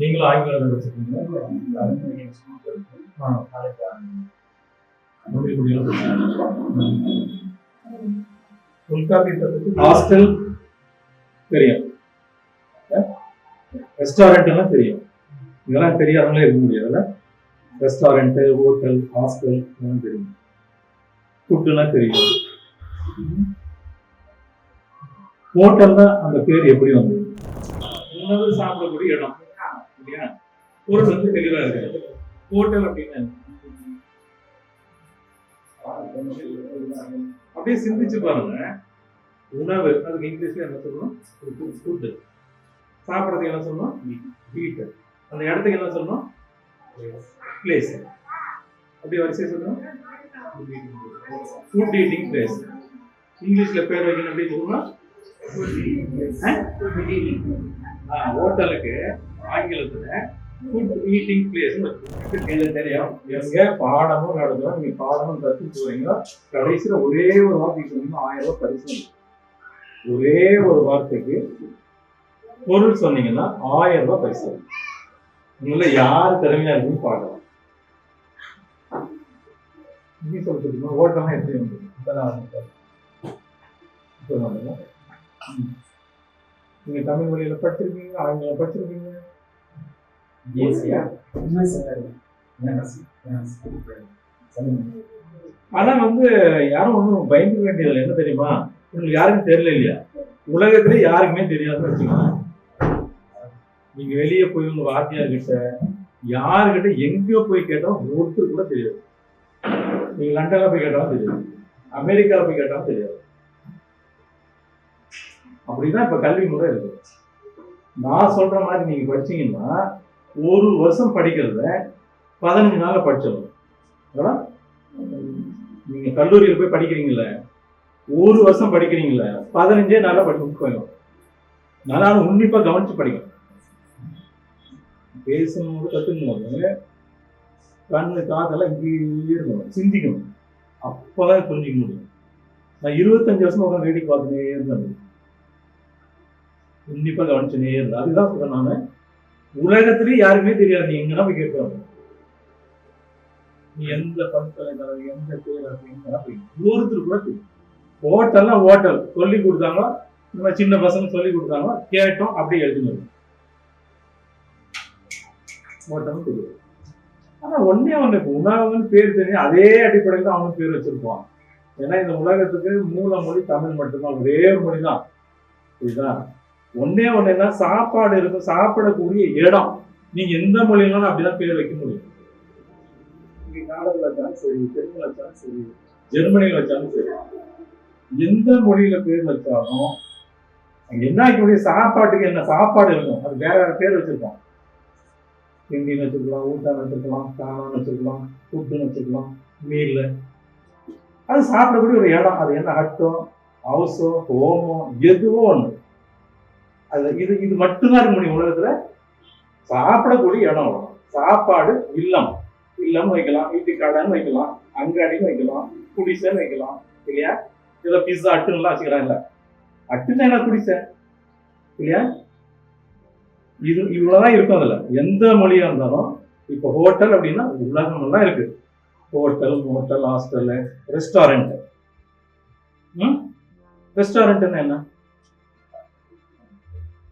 நீங்களும் ஆய்வாளர் படிச்சிருக்கீங்களா ஹாஸ்டல் தெரியும். ரெஸ்டாரண்ட்லாம் தெரியும். இதெல்லாம் தெரியாதவங்களே இருக்க முடியாதுல்ல? ரெஸ்டாரண்ட் ஹோட்டல் ஹாஸ்டல் இதெல்லாம் தெரியும். ஃபுட்டுலாம் தெரியும். ஹோட்டல்னா அந்த பேர் எப்படி வந்தது? உணவு சாப்பிடக்கூடிய இடம். இல்லையா? பொருள் வந்து தெளிவா இருக்கு. ஹோட்டல் அப்படின்னு அப்படியே சிந்திச்சு பாருங்க. உணவு அதுக்கு இங்கிலீஷ்ல என்ன சொல்லணும்? ஃபுட்டு சாப்பிட்றதுக்கு என்ன சொல்லணும்? வீட்டு. அந்த இடத்துக்கு என்ன சொல்லணும்? பிளேஸ் அப்படியே வரிசையை சொல்லணும்? ஃபுட் ஈட்டிங் பிளேஸ் இங்கிலீஷ்ல பேர் வைக்கணும் அப்படின்னு சொல்லணும் ஹோட்டலுக்கு ஆங்கிலத்துல ஃபுட் ஈட்டிங் பிளேஸ் எனக்கு தெரியும்? எங்க பாடமும் நடத்துறோம் நீங்க பாடமும் கற்று போறீங்க கடைசியில ஒரே ஒரு வார்த்தை சொன்னீங்கன்னா ஆயிரம் ரூபாய் பரிசு. ஒரே ஒரு வார்த்தைக்கு பொருள் சொன்னீங்கன்னா ஆயிரம் ரூபாய் பரிசு. உங்களை யார் திறமையா இருக்குன்னு பார்க்கலாம் நீ சொல்லிட்டு ஓட்டம்லாம் எப்படி வந்து நீங்க தமிழ் மொழியில படிச்சிருக்கீங்க ஆங்கிலம் படிச்சிருக்கீங்க. ஆனா வந்து யாரும் ஒன்றும் பயந்துக்க வேண்டியதில்லை. என்ன தெரியுமா? உங்களுக்கு யாருக்கும் தெரியல இல்லையா? உலகத்திலே யாருக்குமே தெரியாதுன்னு வச்சுக்கோங்க. நீங்க வெளியே போய் உங்க வாத்தியார் கிட்ட யாருக்கிட்ட எங்கேயோ போய் கேட்டாலும் ஒருத்தர் கூட தெரியாது. நீங்க லண்டன்ல போய் கேட்டாலும் தெரியாது. அமெரிக்கால போய் கேட்டாலும் தெரியாது. அப்படிதான் இப்ப கல்வி முறை இருக்கு. நான் சொல்ற மாதிரி நீங்க படிச்சீங்கன்னா ஒரு வருஷம் படிக்கிறத பதினஞ்சு நாள்ல படிச்சிடணும். நீங்க கல்லூரியில போய் படிக்கிறீங்கல்ல ஒரு வருஷம் படிக்கிறீங்கல்ல பதினஞ்சே நாள்ல படிச்சு போயிடும் நல்லா உன்னிப்பா கவனிச்சு படிக்கணும். பேசணும் கத்துக்கும்போது கண்ணு காதெல்லாம் இங்கேயே இருக்கணும். சிந்திக்கணும். அப்பதான் புரிஞ்சிக்க முடியும். நான் இருபத்தஞ்சு வருஷம் உட்காந்து வேடிக்கை பார்த்துட்டே இருந்தேன். கண்டிப்பா கவனிச்சுனே இருந்தேன் அதுதான் சொல்றேன் நான். உலகத்திலேயே யாருக்குமே தெரியாது நீ எங்கன்னா போய் கேட்கலாம் நீ எந்த பல்கலைக்கழகம் எந்த பேர் அப்படின்னா ஒருத்தர் கூட தெரியும். ஹோட்டல்லாம் ஹோட்டல். சொல்லி கொடுத்தாங்க நம்ம சின்ன பசங்க சொல்லி கொடுத்தாங்க கேட்டோம் அப்படியே எழுதினது ஹோட்டலும் தெரியாது ஆனா ஒன்னே ஒண்ணு இப்போ உணவுன்னு பேர் தெரியும் அதே அடிப்படையில் தான் அவனுக்கு பேர் வச்சிருப்பான். ஏன்னா இந்த உலகத்துக்கு மூல மொழி தமிழ் மட்டும்தான் ஒரே மொழி தான் இதுதான் ஒன்னே ஒண்ணு சாப்பாடு இருக்கும் சாப்பிடக்கூடிய இடம். நீங்க எந்த மொழியிலும் அப்படிதான் பேர் வைக்க முடியும். நீங்க வச்சாலும் சரி தெலுங்குல வச்சாலும் சரி ஜெர்மனியில் வச்சாலும் சரி எந்த மொழியில பேர் வச்சாலும் அங்க என்ன இருக்கக்கூடிய சாப்பாட்டுக்கு என்ன சாப்பாடு இருக்கும் அது வேற வேற பேர் வச்சிருக்கோம். ஹிந்தின்னு வச்சிருக்கலாம் ஊட்டான் வச்சிருக்கலாம் காணான்னு வச்சிருக்கலாம் ஃபுட்டுன்னு வச்சிருக்கலாம் மீல் அது சாப்பிடக்கூடிய ஒரு இடம். அது என்ன ஹட்டோ ஹவுஸோ ஹோமோ எதுவோ ஒன்று அது இது இது மட்டும்தான் இருக்க முடியும் உலகத்துல. சாப்பிடக்கூடிய இடம் சாப்பாடு இல்லம். இல்லம் வைக்கலாம். வீட்டுக்காடன்னு வைக்கலாம். அங்காடின்னு வைக்கலாம். குடிசைன்னு வைக்கலாம். இல்லையா? ஏதோ பிஸ்ஸா அட்டுலாம் வச்சுக்கிறாங்கல்ல அட்டுன்னா என்ன குடிசை? இல்லையா? இது இவ்வளவுதான் இருக்கும் அதுல. எந்த மொழியா இருந்தாலும் இப்போ ஹோட்டல் அப்படின்னா உலகம் எல்லாம் இருக்கு. ஹோட்டல் ஹோட்டல் ஹாஸ்டல் ரெஸ்டாரண்ட் ம்? ரெஸ்டாரண்ட்னா என்ன?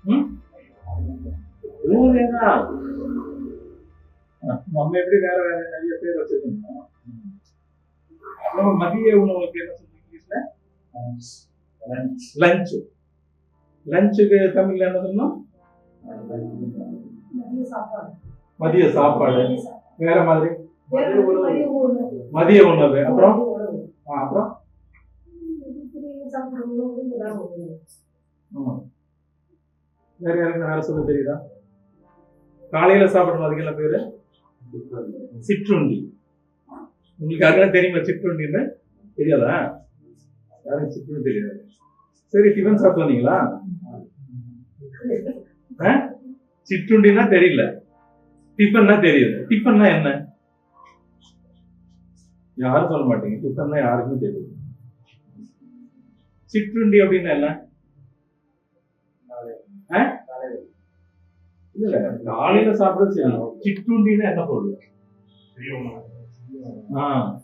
நம்ம எப்படி வேற வேற நிறைய பேர் வச்சிருக்கோம். நம்ம மதிய உணவுக்கு என்ன சொல்றோம் இங்கிலீஷ்ல? லஞ்ச் லஞ்சுக்கு தமிழ்ல என்ன சொன்னோம் மதிய சாப்பாடு. வேற மாதிரி? மதிய உணவு. அப்புறம்? அப்புறம். வேற யாருக்கு வேற சொல்ல தெரியுதா? காலையில சாப்பிடணும் அதுக்கு என்ன பேரு? சிற்றுண்டி. உங்களுக்கு அதெல்லாம் தெரியுமா சிற்றுண்டின்னு? தெரியாதா? யாரும் சிற்றுண்டி தெரியாது. சரி டிஃபன் சாப்பிட்டு வந்தீங்களா? ஆ? சிற்றுண்டினா தெரியல. டிஃபன்னா தெரியுது. டிஃபன்னா என்ன? யாரும் சொல்ல மாட்டீங்க. டிஃபன்னா யாருக்குமே தெரியுது. சிற்றுண்டி அப்படின்னா என்ன? காலையில சாப்பிடுறது சரி சிற்றுண்டின்னா என்ன பொருள்? ஆ.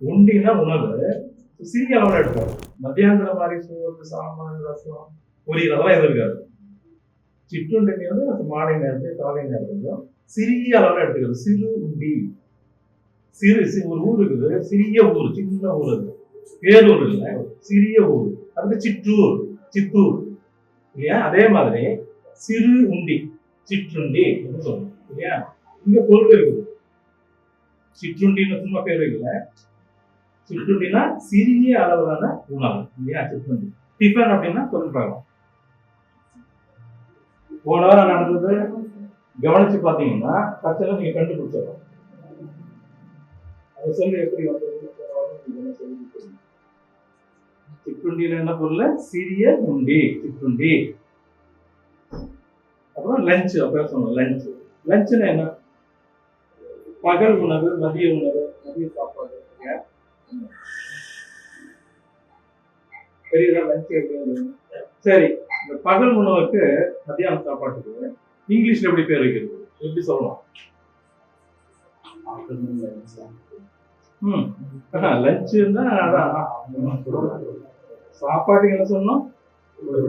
உண்டின்னா உணவு. சிறிய அளவுல எடுப்போம். மத்தியானத்துல மாதிரி சோறு சாம்பார் ரசம் பொரியல் அதெல்லாம் எதுவும் இருக்காது. சிற்றுண்டிங்க வந்து அது மாலை நேரத்தில் காலை நேரத்துலையும் சிறிய அளவுல எடுத்துக்கிறது. சிறு உண்டி. சிறு ஒரு ஊர் இருக்குது. சிறிய ஊர் சின்ன ஊர் அது. பேரூர் இல்லை. சிறிய ஊர். அதுக்கு சிற்றூர். சித்தூர். இல்லையா? அதே மாதிரி சிறு உண்டி சிற்றுண்டி என்று சொல்லணும் இல்லையா? இங்க பொருள் இருக்குது. சிற்றுண்டின்னு சும்மா பேர் வைக்கல. சிற்றுண்டினா சிறிய அளவிலான உணவு இல்லையா? சிற்றுண்டி. டிஃபன் அப்படின்னா பொருள் பார்க்கலாம் போன வாரம் நடந்தது. கவனிச்சு பார்த்தீங்கன்னா கச்சல நீங்க கண்டுபிடிச்சிடலாம். அதை சொல்லி எப்படி வந்தது சிற்றுண்டியில என்ன பொருள்? சிறிய உண்டி சிற்றுண்டி அப்புறம் லஞ்ச் அப்புறம் சொன்னோம் லஞ்ச் லஞ்சுன்னா என்ன? பகல் உணவு மதிய உணவு மதிய சாப்பாடு? பெரியதா லஞ்ச் சரி இந்த பகல் உணவுக்கு மத்தியான சாப்பாட்டுக்கு இங்கிலீஷ்ல எப்படி பேர் வைக்கிறது? எப்படி சொல்லலாம்? ம். லஞ்சுன்னா அதான். சாப்பாட்டுக்கு என்ன சொன்னோம்?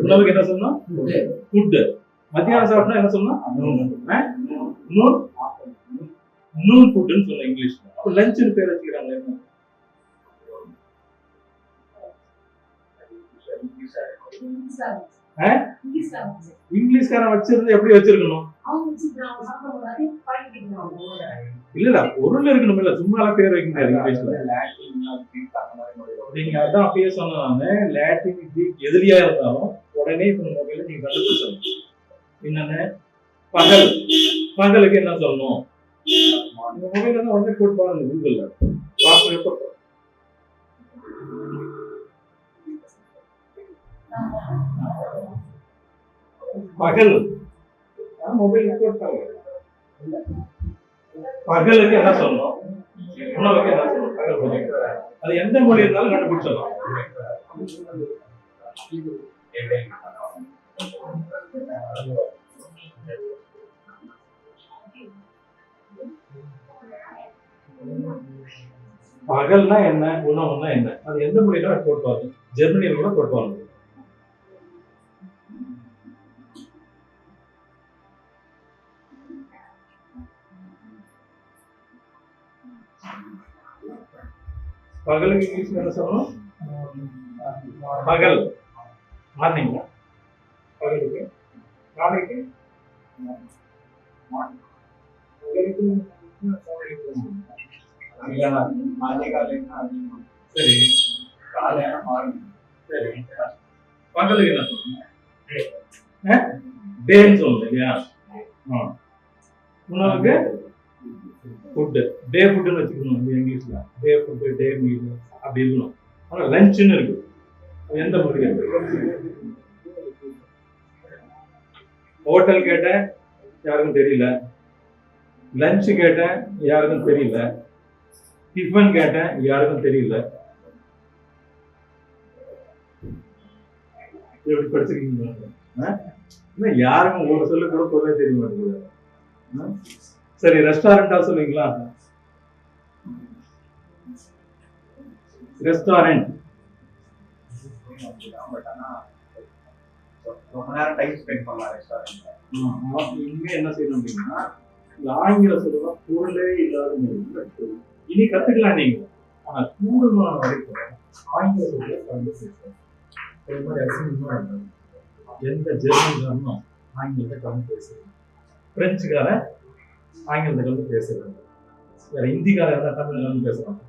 உணவுக்கு என்ன சொன்னோம்? ஃபுட்டு மத்தியானம் சாப்பிட்டா என்ன சொன்னோம்? நூன் நூன் ஃபுட்டுன்னு சொன்னோம் இங்கிலீஷ்ல. அப்போ லஞ்சுன்னு பேர் வச்சுக்கிறாங்க. என்ன ஆ? இங்கிலீஷ்காரன் வச்சிருந்து எப்படி வச்சிருக்கணும்? இல்ல இல்ல பொருள் இருக்கணும் இல்ல சும்மா பேர் வைக்க முடியாது இங்கிலீஷ்ல. நீங்க அதான் அப்பயே சொன்ன நானு லாட்டின் கிரீக் எதிரியா இருந்தாலும் உடனே இப்ப மொபைல நீங்க கண்டுபிடிச்சணும் என்னன்னு? பகல். பகலுக்கு என்ன சொல்லணும்? உங்க மொபைல் தான் உடனே போட்டு பாருங்க கூகுள்ல பார்த்து எப்போ பகல். மொபைல் போட்டாங்க பகலுக்கு என்ன சொல்லணும்? உணவுக்கு என்ன சொல்லணும்? பகல் சொல்லணும். அது எந்த மொழி இருந்தாலும் கண்டுபிடிச்சிடலாம். பகல்னா என்ன உணவுன்னா என்ன? அது எந்த மொழியில போட்டுவாங்க ஜெர்மனியில கூட போட்டுவாங்க பகலுக்கு இங்கிலீஷ்ல என்ன சொல்லணும் பகல் மார்னிங் பகலுக்கு நாளைக்கு சரி சரி பகலுக்கு என்ன சொல்லணும் டேன்னு சொல்லணும் இல்லையா ஆ. உணவுக்கு ஃபுட்டு டே ஃபுட்டுன்னு வச்சுக்கணும் இது டே ஃபுட்டு டே மீல் அப்படி இருக்கணும். ஆனால் லஞ்சுன்னு இருக்கு. எந்த மாதிரி? ஹோட்டல் கேட்டேன் யாருக்கும் தெரியல. லஞ்ச் கேட்டேன் யாருக்கும் தெரியல. டிஃபன் கேட்டேன் யாருக்கும் தெரியல. எப்படி படிச்சிருக்கீங்க? யாருக்கும் ஒரு சொல்லு கூட பொருளே தெரிய மாட்டேங்குது. சரி ரெஸ்டாரண்டா சொல்லுவீங்களா ரெஸ்டாரண்ட் ரொம்ப நேரம் டைம் ஸ்பெண்ட் பண்ணலாம் ரெஸ்டாரண்ட்ல இனிமே என்ன செய்யணும் அப்படின்னா இந்த ஆங்கில சொல்லுவா பொருளே இல்லாத. இனி கத்துக்கலாம் நீங்க. ஆனா கூடுமான வரைக்கும் ஆங்கில சொல்ல கலந்து பேசுறேன் ஒரு மாதிரி அசிங்கமா இருந்தது எந்த ஜெர்மன்காரனும் ஆங்கிலத்தை கலந்து பேசுறது பிரெஞ்சுக்காரன் ஆங்கிலத்தில் கலந்து பேசுறது வேற ஹிந்திக்காரர் எல்லாம் தமிழ் கலந்து பேசுறாங்க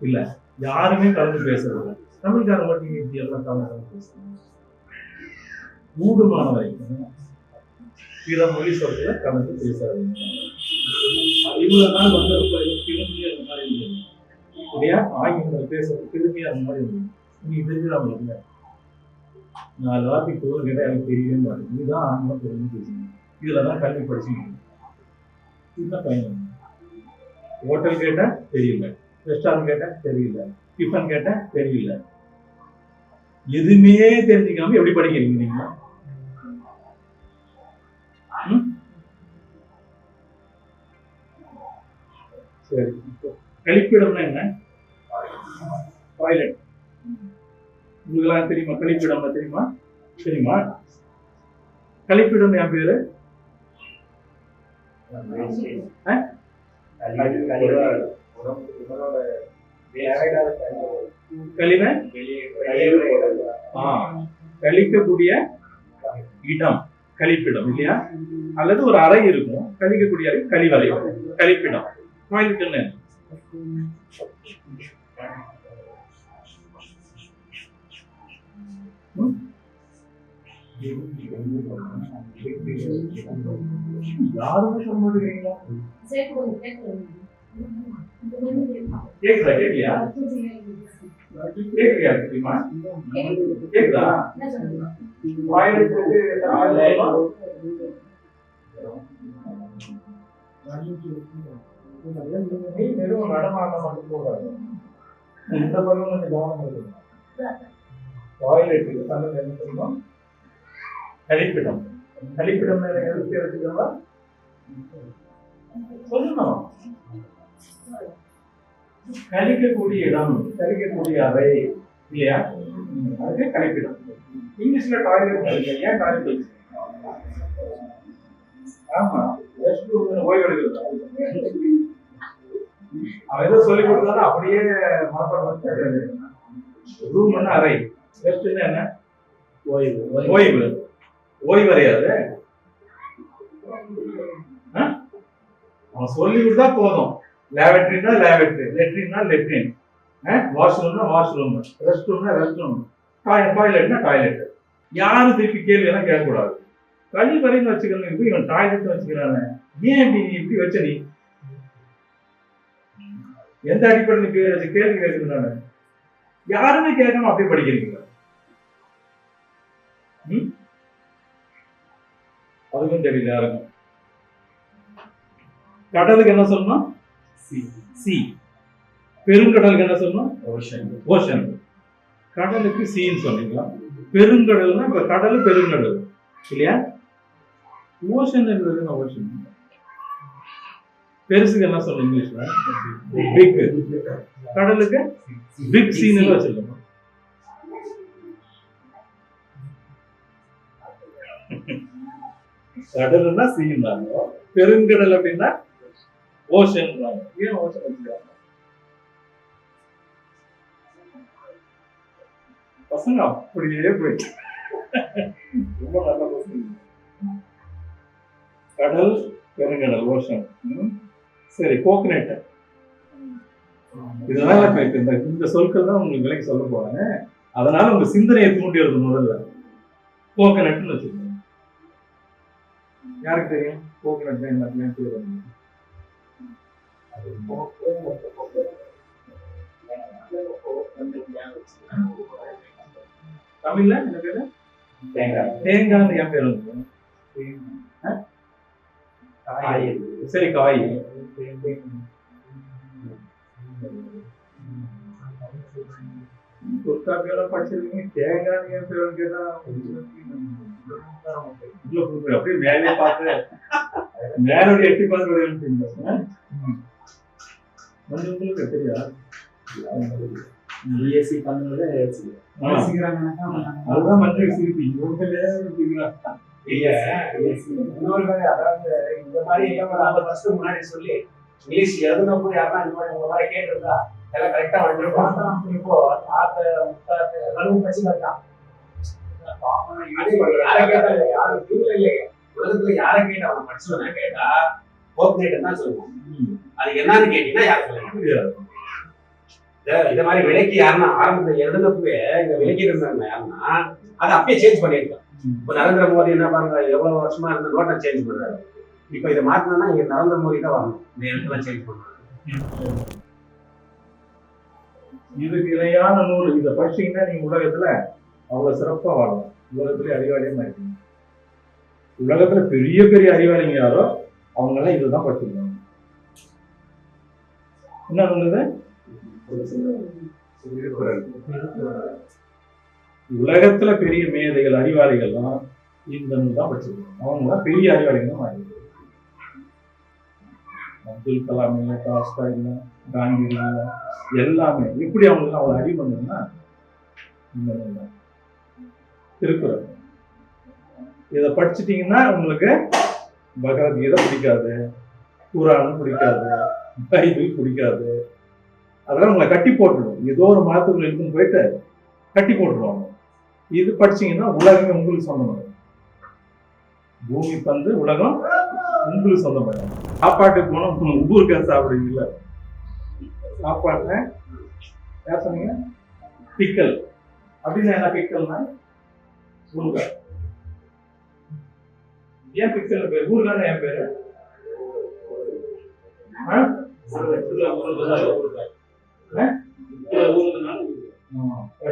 இல்ல யாருமே கலந்து பேசுறது தமிழ்காரர் மட்டும் ஹிந்தி எல்லாம் கலந்து கலந்து பேசுறாங்க. கூடுமான வரைக்கும் பிற மொழி சொல்றதுல கலந்து பேசாதீங்க. இவ்வளவு நாள் வந்து ரொம்ப பெருமையா அந்த மாதிரி இருந்தது. இல்லையா? ஆங்கிலத்தில் பேசுறது பெருமையா அந்த மாதிரி இருந்தது. நீ தெரிஞ்சுதான் இல்லை நாலு வார்த்தை பொருள் கேட்டால் எனக்கு தெரியவே மாட்டேங்குது. இதுதான் ஆங்கிலம் தெரிஞ்சு பேசுங்க இதுல தான் கல்வி படிச்சுக்கணும் இதுதான் பையன் ஹோட்டல் கேட்டால் தெரியல. ரெஸ்டாரண்ட் கேட்டால் தெரியல. டிஃபன் கேட்டால் தெரியல. எதுவுமே தெரிஞ்சுக்காம எப்படி படிக்கிறீங்க நீங்க? சரி கழிப்பிடம்னா என்ன? டாய்லெட் உங்களுக்கெல்லாம் தெரியுமா? கழிப்பிடம்னா தெரியுமா? தெரியுமா? கழிப்பிடம் என் பேரு? கழிவை கழிக்கக்கூடிய இடம் கழிப்பிடம் இல்லையா? அல்லது ஒரு அறை இருக்கும். கழிக்கக்கூடிய அறை கழிவறை கழிப்பிடம் டாய்லெட்னு யாருமே சொல்ல மாட்டேங்கிறீங்களா கேக்குதா? கேட்கலையா கேட்கலையா தெரியுமா கேக்குதா வெறும் மட்டும் இந்த கவனம் தமிழ் என்ன சொல்லணும் கழிப்பிடம் கழிப்பிடம் வச்சுக்கலாம் சொல்லணும். கழிக்கக்கூடிய இடம் கழிக்கக்கூடிய அறை இல்லையா? அதுக்கு கழிப்பிடம். இங்கிலீஷ்ல டாய்லெட் ஏன் டாய்லெட் ஆமா. ஓய்வு எடுக்கிறது அவன் ஏதோ சொல்லி கொடுத்தாலும் அப்படியே மனப்பாடம் ரூம் அறை. ரெஸ்ட்னா என்ன? ஓய்வு. ஓய்வு. ஓய்வறையாது அவன் சொல்லி கொடுத்தா போதும். லேபரட்டரினா லேபட்ரி லெட்ரின்னா லெட்ரின் வாஷ்ரூம்னா வாஷ்ரூம் ரெஸ்ட் ரூம்னா ரெஸ்ட் ரூம் டாய்லெட்னா டாய்லெட் யாரும் திருப்பி கேள்வி எல்லாம் கேட்கக்கூடாது கழிவறைன்னு வச்சுக்கணும் இப்படி இவன் டாய்லெட் வச்சுக்கிறானே. ஏன் இப்படி நீ இப்படி வச்ச நீ? எந்த அடிப்படையில் கேள்வி கேள்வி கேட்குது நானு? யாருமே கேட்காம அப்படியே படிக்கிறீங்க அதுக்கும் தெரியல யாருக்கும் கடலுக்கு என்ன சொல்லணும் சி. பெருங்கடலுக்கு என்ன சொல்லணும் ஓஷன். கடலுக்கு சீன்னு சொன்னீங்களா பெருங்கடல்னா இப்ப கடல் பெருங்கடல். இல்லையா? ஓஷன் என்ன ஓஷன்? பெருசுக்கு என்ன சொல்லணும் இங்கிலீஷ்ல? பிக் கடலுக்கு பிக் சீன்னு வச்சிருக்கோம் கடல்னா சீன் பெருங்கடல் அப்படின்னா ஓஷன் ஏன் ஓஷன் வச்சுக்காங்க பசங்க அப்படியே போயிடுச்சு ரொம்ப நல்ல பசங்க. கடல் பெருங்கடல் ஓஷன். சரி கோகனட் இதனால இப்ப இந்த இந்த சொற்கள் தான் உங்களுக்கு விலைக்கு சொல்ல போறாங்க அதனால உங்க சிந்தனையை தூண்டி வருது முதல்ல. கோகனட்னு வச்சுக்கோங்க. யாருக்கு தெரியும் கோகனட் என்ன தெரியும் தமிழ்ல என்ன பேரு தேங்காய் தேங்காய் என் பேர் வந்து ஆ? சரி காய் தொற்காப்பியெல்லாம் படிச்சிருக்கீங்க தேங்காய் என் பேர் கேட்டா உள்ள கொடுக்குற அப்படியே மேலே பார்த்து மேலோட எட்டி பார்த்து உங்களுக்கு தெரியா பிஎஸ்சி பண்ணது அதுதான் மஞ்சள் சிரிப்பி இவங்களே இன்னொரு அதாவது இந்த மாதிரி வருஷத்துக்கு முன்னாடி சொல்லி இங்கிலீஷ் எழுதுனப்போ யாருன்னா இந்த மாதிரி உங்க மாதிரி கேட்டிருந்தா எல்லாம் கரெக்டா வந்துருக்கும் இப்போ தாத்த முத்தாத்து எல்லாரும் பிரச்சனை பார்த்தான் உலகத்துல யாரை கேட்டா அவன் படிச்சவனா கேட்டா கோஆப்ரேட் தான் சொல்லுவோம் அது என்னன்னு கேட்டீங்கன்னா யாரும் சொல்ல மாட்டாங்க. இத- மாதிரி விலைக்கு யாருன்னா ஆரம்பத்துல எழுதுனப்பவே இந்த விலைக்கு இருந்தாங்க யாருன்னா அதை அப்பயே சேஞ்ச் பண்ணிருக்கோம் இப்போ நரேந்திர மோடி என்ன பாருங்க எவ்வளவு வருஷமா இருந்த நோட்டை சேஞ்ச் பண்றாரு இப்போ இதை மாத்தினா இங்க நரேந்திர மோடி தான் வரணும் இந்த இடத்துல சேஞ்ச் பண்றாரு இதுக்கு இணையான நூல் இதை படிச்சீங்கன்னா நீங்க உலகத்துல அவ்வளவு சிறப்பா வாழலாம் உலகத்திலே அறிவாளியாக இருக்கீங்க உலகத்துல பெரிய பெரிய அறிவாளிங்க யாரோ அவங்க எல்லாம் இதுதான் படிச்சிருக்காங்க. என்ன சொல்லுது உலகத்துல பெரிய மேதைகள் அறிவாளிகள் தான் இந்த நூல் தான் படிச்சிருக்காங்க. அவங்க தான் பெரிய அறிவாளிகள் தான் மாறி அப்துல் கலாம் இல்லை டாஸ்டா இல்லை காந்தி இல்லை எல்லாமே. எப்படி அவங்களுக்கு அவங்க அறிவு வந்ததுன்னா இந்த நூல் தான். திருக்குறள் இதை படிச்சிட்டிங்கன்னா உங்களுக்கு பகவத்கீதை பிடிக்காது குரான் பிடிக்காது பைபிள் பிடிக்காது. அதெல்லாம் உங்களை கட்டி போட்டுடும் ஏதோ ஒரு மதத்துக்குள்ள இருக்குன்னு போயிட்டு கட்டி போட்டுருவாங்க. இது படிச்சீங்கன்னா உலகமே உங்களுக்கு சொந்தம் பூமி பந்து உலகம் உங்களுக்கு சொந்தமாகும் சாப்பாட்டுக்கு போனோம் ஊருக்கா சாப்பிடுவீங்கள சாப்பாட்டுல யார் சொன்னீங்க? பிக்கல். அப்படின்னா என்ன பிக்கல்னா? ஊறுகாய் ஏன் பிக்கல் பேர்? ஊறுகாய் என் பேரு? ஆ? ஆமா.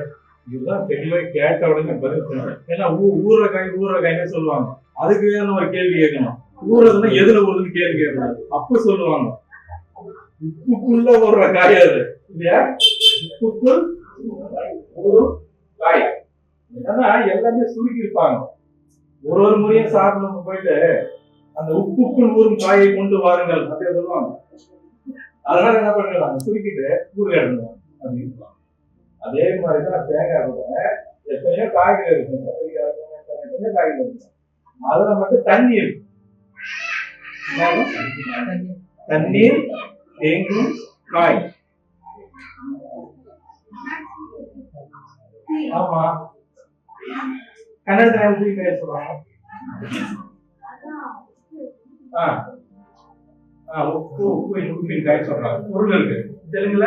இதுதான் தெளிவா கேட்ட உடனே பதில் சொல்லணும். ஏன்னா ஊ- ஊறுகாய் ஊறுகாய்னு சொல்லுவாங்க. அதுக்கு வேற ஒரு கேள்வி கேட்கணும். ஊறுதுன்னா எதுல ஊறுதுன்னு கேள்வி கேட்கணும் அப்ப சொல்லுவாங்க. உப்புக்குள்ள ஊறுற காய் அது. இல்லையா? உப்புக்குள் ஊறும் காய். ஏன்னா எல்லாமே சுருக்கி இருப்பாங்க. ஒரு ஒரு முறையும் சாப்பிடணும் போயிட்டு அந்த உப்புக்குள் ஊறும் காயை கொண்டு வாருங்கள் அப்படியே சொல்லுவாங்க. அதனால என்ன பண்ணிடலாம் சுருக்கிட்டு ஊறுகாய் எடுக்கணும் அப்படின்னு அதே மாதிரி தான் தேங்காய் கூட எத்தனையோ காய்கறி இருக்கும் கத்திரிக்காய் இருக்கும், எத்தனையோ காய்கறி இருக்கும் அதுல மட்டும் தண்ணி இருக்கும் தண்ணீர் தேங்கும் காய். ஆமா. கன்னடத்துல எப்படி பேர் ஆ. ஆ உப்பு உப்பு உப்பின் காய் சொல்றாங்க. பொருள் இருக்கு. தெலுங்குல?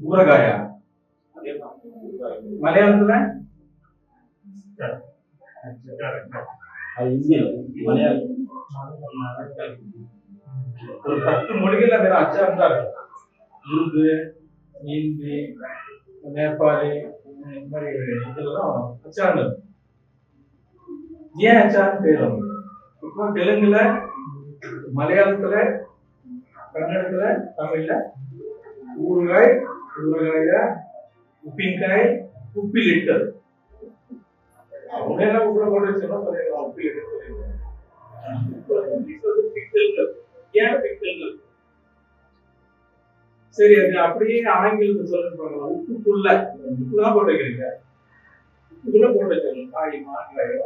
ஊரகாயா. மலையாளத்துல? ஒரு பத்து மொழிகள்ல வேற அச்சாரம் தான் இருக்கு. உருது ஹிந்தி நேபாளி இந்த மாதிரி இதெல்லாம் அச்சாரம் ஏன் அச்சாரம் பேர் வந்து இப்போ தெலுங்குல மலையாளத்துல கன்னடத்துல தமிழ்ல ஊறுகாய் ஊறுகாய உப்பின்காய் உப்பிலிட்டது அவங்க என்ன உப்புல போட்டு வச்சோம்னா சொல்லிடலாம். உப்பிலிட்டு சொல்லிடுவாங்க ஏன் பிக்சல்கள் சரி அது அப்படியே ஆங்கிலத்தில் சொல்லுங்க பார்க்கலாம் உப்புக்குள்ள. உப்பு தான் போட்டு வைக்கிறீங்க. உப்புக்குள்ள போட்டு வச்சிருக்கோம் காய் மாங்காயோ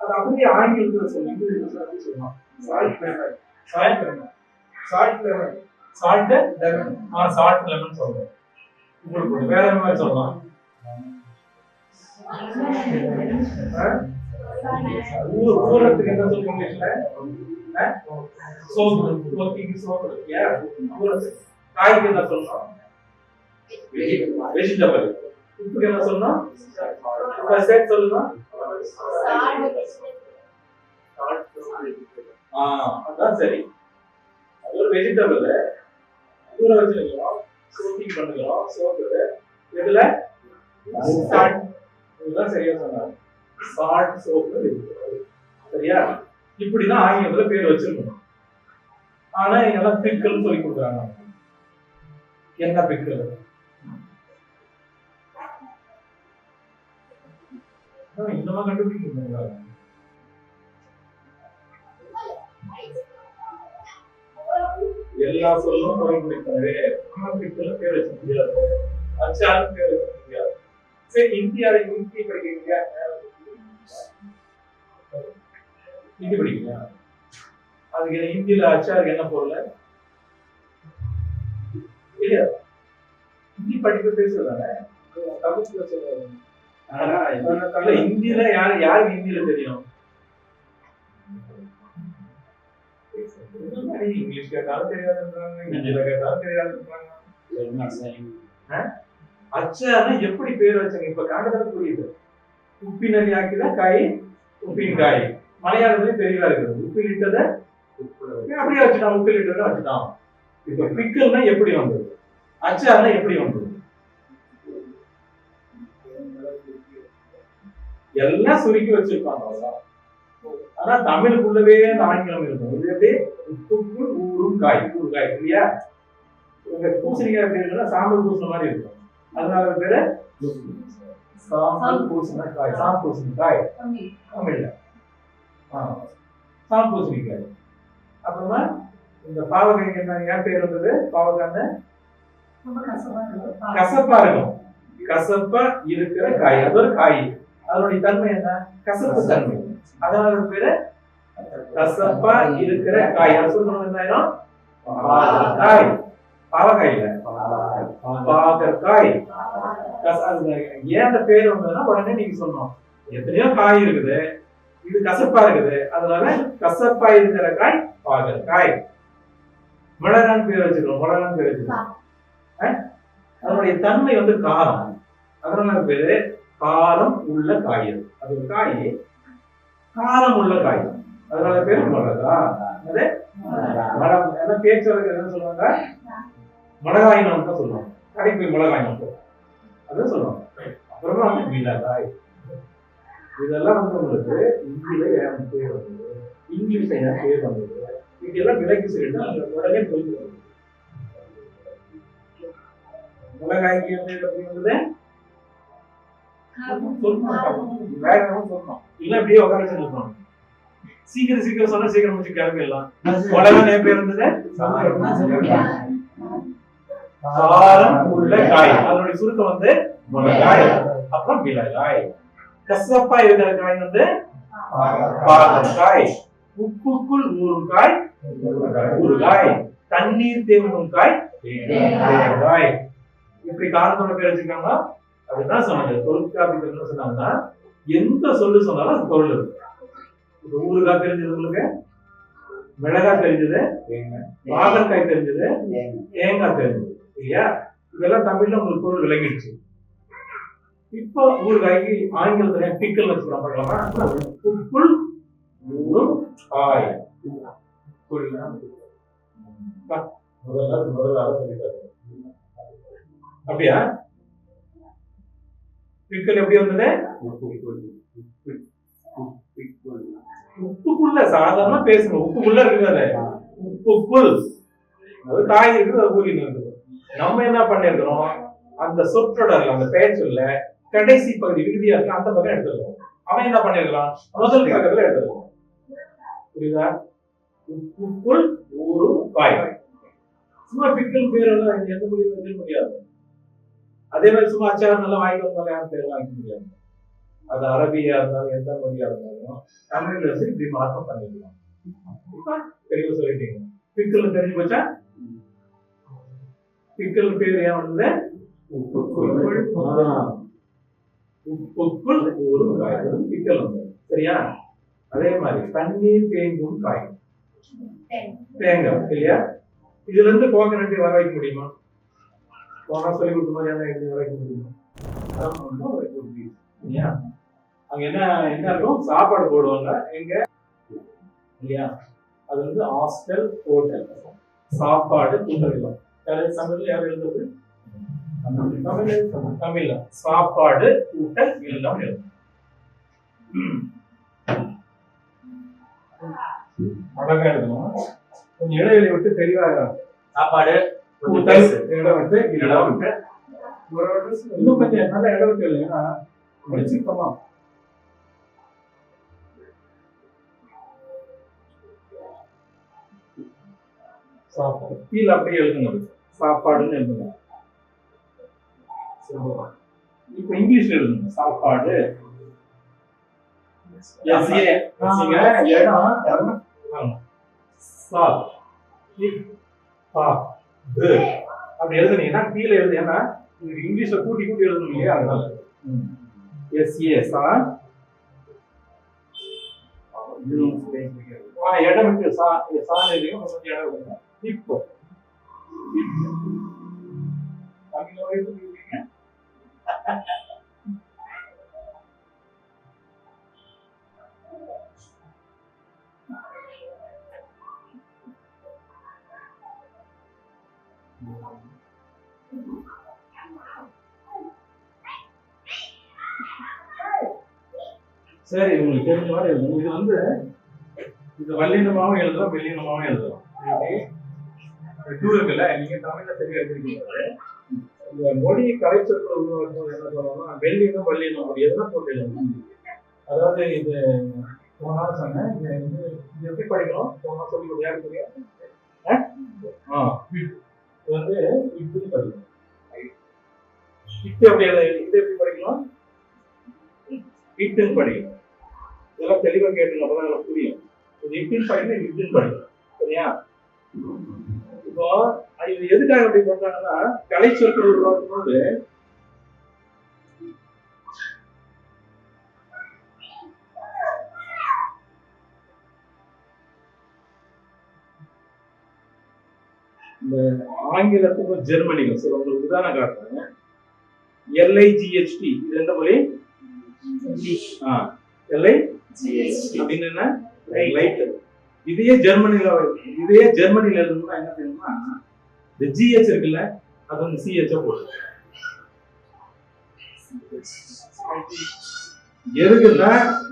அது அப்படியே ஆங்கிலத்தில் சொல்லி சொல்லலாம் salt lemon salt lemon salt lemon salt lemon ஆ சால்ட் லெமன் சொல்றோம். உங்களுக்கு வேற மாதிரி சொல்லலாம்? ஆ? ஊரத்துக்கு என்ன சொல்லுங்க இங்கிலீஷ்ல சோப்பு ஒர்க்கிங் சோப்பு ஊரத்துக்கு காய்க்கு என்ன சொல்லணும் வெஜிடபிள் உப்புக்கு என்ன சொல்லணும் சேர்த்து சொல்லணும் அதான் சரி அது ஒரு வெஜிடபிள் ஊற வச்சிருக்கிறோம் சோப்பிங் பண்ணுகிறோம் சோப்பு இதுல இதுதான் சரியா சொன்னாங்க சால்ட் சோப்பு சரியா? இப்படிதான் ஆங்கிலத்துல பேர் வச்சிருக்கணும். ஆனா எங்கெல்லாம் பிக்கல் சொல்லி கொடுக்குறாங்க. என்ன பிக்கல் இன்னமா கண்டுபிடிக்க எல்லா சொல்லும் குரல் பிடிக்கவே பிக்கல் பேர் வச்சு முடியாது அச்சாரும் பேர் வச்சு சரி இந்தியாவில ஹிந்தி படிக்கிறீங்க? ஹிந்தி படிக்கிறீங்க அதுக்கு என்ன ஹிந்தியில அச்சாருக்கு என்ன பொருள்? இல்லையா? ஹிந்தி படிப்பு பேசுறதானே தமிழ்ல சொல்றது. இல்ல ஹிந்தியில யாரு யாருக்கு ஹிந்தியில தெரியும்? இங்கிலீஷ் கேட்டாலும் தெரியாதுன்றாங்க ஹிந்தியில கேட்டாலும் தெரியாதுன்றாங்க. அச்சானா எப்படி பேர் வச்சாங்க? இப்ப காண்டதான புரியுது. உப்பினரி ஆக்கினா காய் உப்பின் காய். மலையாளத்துல பெரியவா இருக்குது உப்பிலிட்டத அப்படியே வச்சுட்டான் உப்பிலிட்டத வச்சுட்டான். இப்ப பிக்கல்னா எப்படி வந்தது? அச்சார்னா எப்படி வந்தது? எல்லாம் சுருக்கி வச்சிருப்பாங்க அவ்வளவுதான். ஆனா தமிழுக்குள்ளவே அந்த ஆங்கிலம் இருக்கும். இது எப்படி? உப்புக்கு ஊரும் காய். ஊறுகாய் இல்லையா பூசணிக்காய் எப்படி இருக்குன்னா சாம்பல் பூசின மாதிரி இருக்கும். அதனால அது பேரு சாம்பல் பூசணிக்காய் சாம் பூசணிக்காய் தமிழ்ல. சாம் பூசணிக்காய் அப்புறமா இந்த பாவக்காய்க்கு என்ன ஏன் பேர் வந்தது? பாவக்காய்னு கசப்பா இருக்கும். கசப்பா இருக்கிற காய். அது ஒரு காய். அதனுடைய தன்மை என்ன? கசப்பு தன்மை. அதனால அது பேரு கசப்பா இருக்கிற காய். அது சொல்லணும் என்ன? பாகற்காய் பாவக்காய் இல்ல. அது ஏன் அந்த பேர் வந்ததுன்னா உடனே நீங்க சொல்லணும். எத்தனையோ காய் இருக்குது. இது கசப்பா இருக்குது. அதனால கசப்பா இருக்கிற காய் பாகற்காய் மிளகான்னு பேர் வச்சுக்கிறோம் மிளகான் பேர் வச்சுக்கிறோம் அதனுடைய தன்மை வந்து காரம். அதனால பேரு? காரம் உள்ள காய் அது. ஒரு காய். காரம் உள்ள காய். அதனால பேர் மிளகா. அது மடம் என்ன பேச்சு என்ன சொல்லுவாங்க? மிளகாய் தான் சொல்லுவாங்க. கடைக்கு போய் மிளகாய் அதான் சொல்லுவாங்க. அப்புறமா மீனா மிளகாய் இதெல்லாம் வந்து உங்களுக்கு இந்தியில ஏன் பேர் வந்தது? இங்கிலீஷ்ல ஏன் பேர் வந்தது? இதெல்லாம் விலைக்கு சொல்லிட்டு அந்த உடனே மிளகாய்க்கு எப்படி எப்படி வந்தது சொல்லணும் வேகமா சொல்லணும் இல்ல அப்படியே உட்கார வச்சுருக்கணும் சீக்கிரம் சீக்கிரம் சொன்னா சீக்கிரம் முடிச்சு கிளம்பிடலாம். மிளகா என் பேர் இருந்தது காரம் உள்ள காய் அதனுடைய சுருக்கம் வந்து மிளகாய். அப்புறம் மிளகாய். கசப்பா இருக்கிற காய் வந்து பாகற்காய். உப்புக்குள் ஊறும் காய் ஊறுகாய் தண்ணீர் தேங்கும் காய் தேங்காய். இப்படி காரணத்தோட பேர் வச்சிருக்காங்க. அதுதான் சொன்னாங்க தொல்காப்பியத்தில் சொன்னாங்கன்னா எந்த சொல்லு சொன்னாலும் அது பொருள் இருக்கு ஊறுகாய் தெரிஞ்சது உங்களுக்கு? மிளகாய் தெரிஞ்சது? பாகற்காய் தெரிஞ்சது? தேங்காய் தெரிஞ்சது. இல்லையா? இதெல்லாம் தமிழ்ல உங்களுக்கு பொருள் விளங்கிடுச்சு. இப்போ ஊறுகாய்க்கு ஆங்கிலத்துல பிக்கல் வச்சுக்கிறோம் பார்க்கலாமா? உப்புள் ஊறும் காய் முதல்ல முதல்ல சொல்லிட்டாரு. அப்படியா? பிக்கல் எப்படி வந்தது? உப்புக்குள்ள சாதாரண பேசணும் உப்புக்குள்ள இருக்குது உப்புக்குள். அது காய் இருக்குது அது ஊரின் இருக்குது. நம்ம என்ன பண்ணிருக்கிறோம்? அந்த சொற்றொடர்ல அந்த பெயர் சொல்ல கடைசி பகுதி விகுதியா இருக்கு அந்த பக்கம் எடுத்துருக்கோம் அவன் என்ன பண்ணிருக்கிறான் முதல் பக்கத்துல எடுத்துருக்கோம் புரியுதா? உப்புக்குள் ஊரு காய் சும்மா பிக்கல் பேர் எல்லாம் எந்த முடிவு வைக்க முடியாது. அதே மாதிரி சும்மா அச்சாரம் நல்லா வாங்கி வந்தாலும் யாரும் பேர் வாங்கிக்க முடியாது. அது அரபியா இருந்தாலும் எந்த மொழியா இருந்தாலும் தமிழ்ல இருந்து இப்படி மாற்றம் பண்ணிக்கலாம். தெளிவா சொல்லிட்டீங்க. பிக்கல் தெரிஞ்சு போச்சா? பிக்கல் பேர் ஏன் வந்தது? உப்புக்குள். உப்புக்குள் ஒரு காய் அது சரியா? அதே மாதிரி தண்ணீர் தேங்கும் காய் தேங்காய் இல்லையா? இதுல இருந்து கோகனட்டை வர வைக்க முடியுமா? போனா சொல்லி கொடுத்த மாதிரியான இது வர வைக்க முடியுமா? இல்லையா அங்க என்ன என்ன இருக்கும்? சாப்பாடு போடுவாங்க. எங்க? இல்லையா? அது வந்து ஹாஸ்டல் ஹோட்டல். சாப்பாடு கூட்டல் யாரு தமிழ்ல யார் எழுதுறது தமிழ்ல சாப்பாடு கூட்டல் இல்லம். அழகா எழுதணும் கொஞ்சம் இடைவெளி விட்டு தெளிவாக சாப்பாடு கூட்டல். இடம் விட்டு இடம் விட்டு இன்னும் கொஞ்சம் நல்ல இடம் விட்டு இல்லைன்னா முடிச்சுக்கோமா சாப்பாடு. கீழே அப்படியே எழுதுங்க. சாப்பாடுன்னு எழுதுங்க? இப்ப இங்கிலீஷ்ல எழுதுங்க. சாப்பாடு. எஸ் ஏ நீங்க இடம். சா பா து. அப்படி எழுதுனீங்கன்னா கீழே எழுது. ஏன்னா இது இங்கிலீஷ்ல கூட்டி கூட்டி எழுதணும் இல்லையா? அதனால. எஸ் ஏ சா இடம் விட்டு சா சா எழுதியும் கொஞ்சம் இடம் இப்போ. சரி உங்களுக்கு தெரிஞ்ச மாதிரி எழுதணும் இது வந்து இது வல்லினமாகவும் எழுதலாம் வெள்ளினமாகவும் எழுதலாம். டூ இருக்குல்ல? நீங்க தமிழ்ல சரியா எழுதிருக்கீங்க. இந்த மொழி கலைச்சொற்களை உருவாக்கும்போது என்ன சொல்லுவாங்கன்னா வெள்ளினும் வள்ளினும் அப்படி எதுனா போட்டு அதாவது இது போன சொன்னேன். இது வந்து இது எப்படி படிக்கணும் போன சொல்லி யாருக்கு தெரியும்? ஆ? இது வந்து இப்படி படிக்கணும் இட்டு எழுத- இது எப்படி படிக்கணும் இட்டுன்னு படிக்கணும் இதெல்லாம் தெளிவா கேட்டுங்க அப்பதான் புரியும். இது இட்டுன்னு படிக்கணும் இட்டுன்னு படிக்கணும். சரியா? இப்போ இது எதுக்காக அப்படி பண்றாங்கன்னா கலை சொற்கள் உருவாக்கும் போது இந்த ஆங்கிலத்துக்கும் ஜெர்மனிக்கும் சில உங்களுக்கு உதாரணம் காட்டுறேன். எல்ஐஜிஹெச்டி இது எந்த மொழி? ஆ எல்ஐ அப்படின்னு என்ன? லைட் இதையே ஜெர்மனில இதையே ஜெர்மனில இருந்தா என்ன செய்யணும்னா இந்த ஜிஹெச் இருக்குல்ல அது வந்து சிஹெச் போட்டு எதுக்குன்னா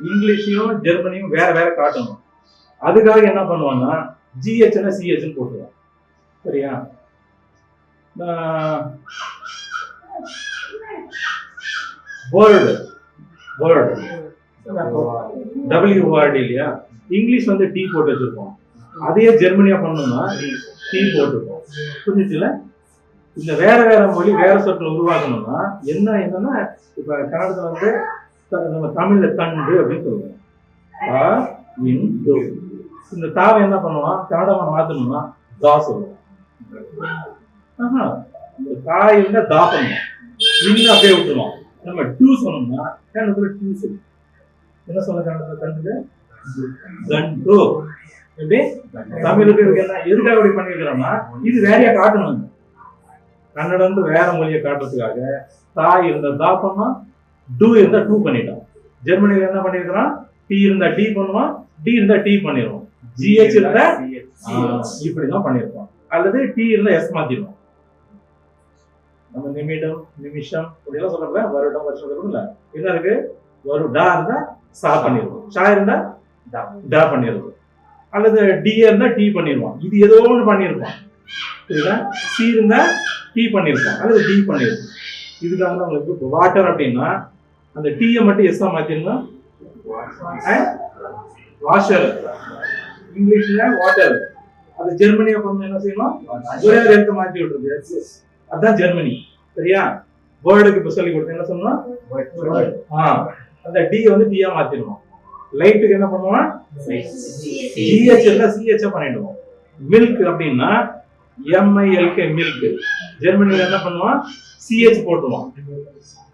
இங்கிலீஷையும் ஜெர்மனியும் வேற வேற காட்டணும். அதுக்காக என்ன பண்ணுவான்னா ஜிஹெச்னா சிஹெச்னு போட்டுருவான் சரியா? வேர்டு வேர்டு டபிள்யூஆர்டி இல்லையா? இங்கிலீஷ் வந்து டி போட்டு வச்சிருப்போம். அதையே ஜெர்மனியா பண்ணணும்னா டி போட்டுருப்போம் புரிஞ்சுச்சுல இந்த வேற வேற மொழி வேற சொற்கள் உருவாக்கணும்னா என்ன என்னன்னா இப்ப கன்னடத்துல வந்து த- நம்ம தமிழ்ல தண்டு அப்படின்னு சொல்லுவோம். இந்த தாவை என்ன பண்ணுவான் கன்னடமா மாத்தணும்னா தா சொல்லுவோம். இந்த தாய் இருந்தா தா பண்ணுவோம். இன்னும் அப்படியே விட்டுருவோம். நம்ம டூ சொன்னோம்னா கன்னடத்துல டூ சொல்லுவோம். என்ன சொல்ல கன்னடத்துல தண்டு தண்டு எப்படி? தமிழுக்கு இருக்கு என்ன? எதுக்காக இப்படி பண்ணிருக்கிறோம்னா இது வேறையா காட்டணும். கன்னடம் வேற மொழியை காட்டுறதுக்காக தாய் இருந்தா தா பண்ணா டூ இருந்தா டூ பண்ணிட்டோம் ஜெர்மனில என்ன பண்ணிருக்கிறான் டி இருந்தா டி பண்ணுவான் டி இருந்தா டி பண்ணிடுவோம் ஜிஹெச் இருந்தா இப்படிதான் பண்ணிருப்போம் அல்லது டி இருந்தா எஸ் மாத்திடுவோம் நம்ம நிமிடம் நிமிஷம் இப்படிலாம் சொல்றப்ப வருடம் வருஷம் சொல்றோம்ல என்ன இருக்கு? வருடா இருந்தா சா பண்ணிடுவோம். ஷா இருந்தா டா பண்ணிடுவோம் அல்லது டி இருந்தா டி பண்ணிடுவோம் இது ஏதோ ஒன்று பண்ணியிருப்போம் புரியுதா? சி இருந்தா டி பண்ணியிருப்போம் அல்லது டி பண்ணியிருப்போம் இதுக்காக தான் உங்களுக்கு வாட்டர் அப்படின்னா அந்த டீயை மட்டும் எஸ்ஸா மாத்திருந்தோம் வாஷர் இங்கிலீஷ்ல வாட்டர் அது ஜெர்மனியை பண்ண என்ன செய்யணும்? ஒரே ஒரு எழுத்து மாத்தி விட்டுருக்கு. அதான் ஜெர்மனி சரியா? வேர்டுக்கு இப்ப சொல்லி கொடுத்தேன் என்ன ஆ. அந்த டி வந்து டீயா மாத்திடுவோம் லைட்டுக்கு என்ன பண்ணுவோம்? ஜிஹெச் சிஹெச் பண்ணிடுவோம். மில்க் அப்படின்னா M I L K milk ஜெர்மனியில் என்ன பண்ணுவான் சிஹெச் போட்டுருவான்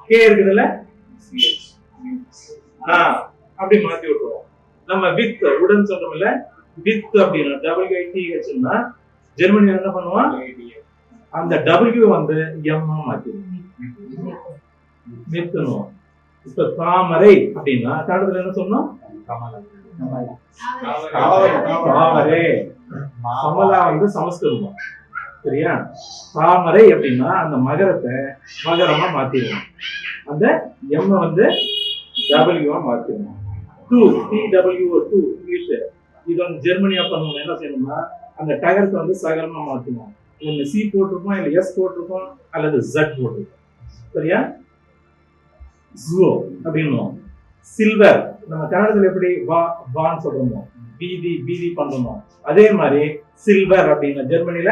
கே இருக்குதுல்ல? ஆ அப்படி மாத்தி விட்டுருவோம். நம்ம வித் உடன் சொல்றோம்ல வித் அப்படின்னா டபிள்யூஐடிஹெச்னா ஜெர்மனியில் என்ன பண்ணுவான் அந்த டபிள்யூ வந்து எம்மா மாத்திடுவோம். வித்துனுவோம் இப்ப தாமரை அப்படின்னா கன்னடத்துல என்ன சொன்னோம்? தாமரை கமலா வந்து சமஸ்கிருதம். சரியா? தாமரை அப்படின்னா அந்த மகரத்தை மகரமா மாத்திடுவோம். அந்த எம் வந்து டபிள்யூவா மாத்திடுவோம். டூ டி டபிள்யூ டூ இங்கிலீஷ் இது வந்து ஜெர்மனியா பண்ணணும் என்ன செய்யணும்னா அந்த டகரத்தை வந்து சகரமா மாத்துவோம் ஒன்னு சி போட்டிருப்போம் இல்ல எஸ் போட்டிருப்போம் அல்லது ஜட் போட்டிருப்போம் சரியா? ஜூ அப்படின்னுவோம். சில்வர் நம்ம கன்னடத்துல எப்படி வா வான்னு சொல்றோமோ பீதி பீதி பண்றோமோ அதே மாதிரி சில்வர் அப்படின்னா ஜெர்மனில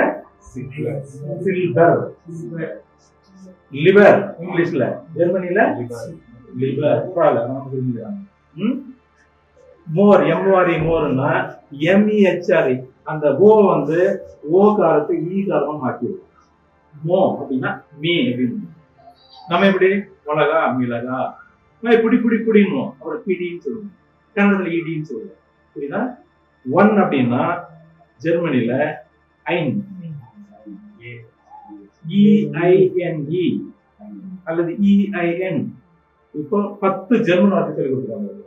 சில்வர் லிவர் இங்கிலீஷ்ல. ஜெர்மனில லிவர் பரவாயில்ல ம்? மோர் எம்ஓஆர்இ மோர்னா எம்இஹெச்ஆர்இ அந்த ஓ வந்து ஓ காலத்து இ காலமா மாற்றிடுவோம் மோ அப்படின்னா மீ அப்படின்னு. நம்ம எப்படி? மிளகா மிளகா. நான் இப்படி இப்படி புடின்னுவோம் அப்புறம் பிடின்னு சொல்லுவோம். கன்னடத்துல இடின்னு சொல்லுவோம். புரியுதா? ஒன் அப்படின்னா ஜெர்மனில ஐன். இஐஎன்இ அல்லது இஐஎன் இப்போ பத்து ஜெர்மன் வார்த்தை சொல்லி கொடுக்குறாங்க.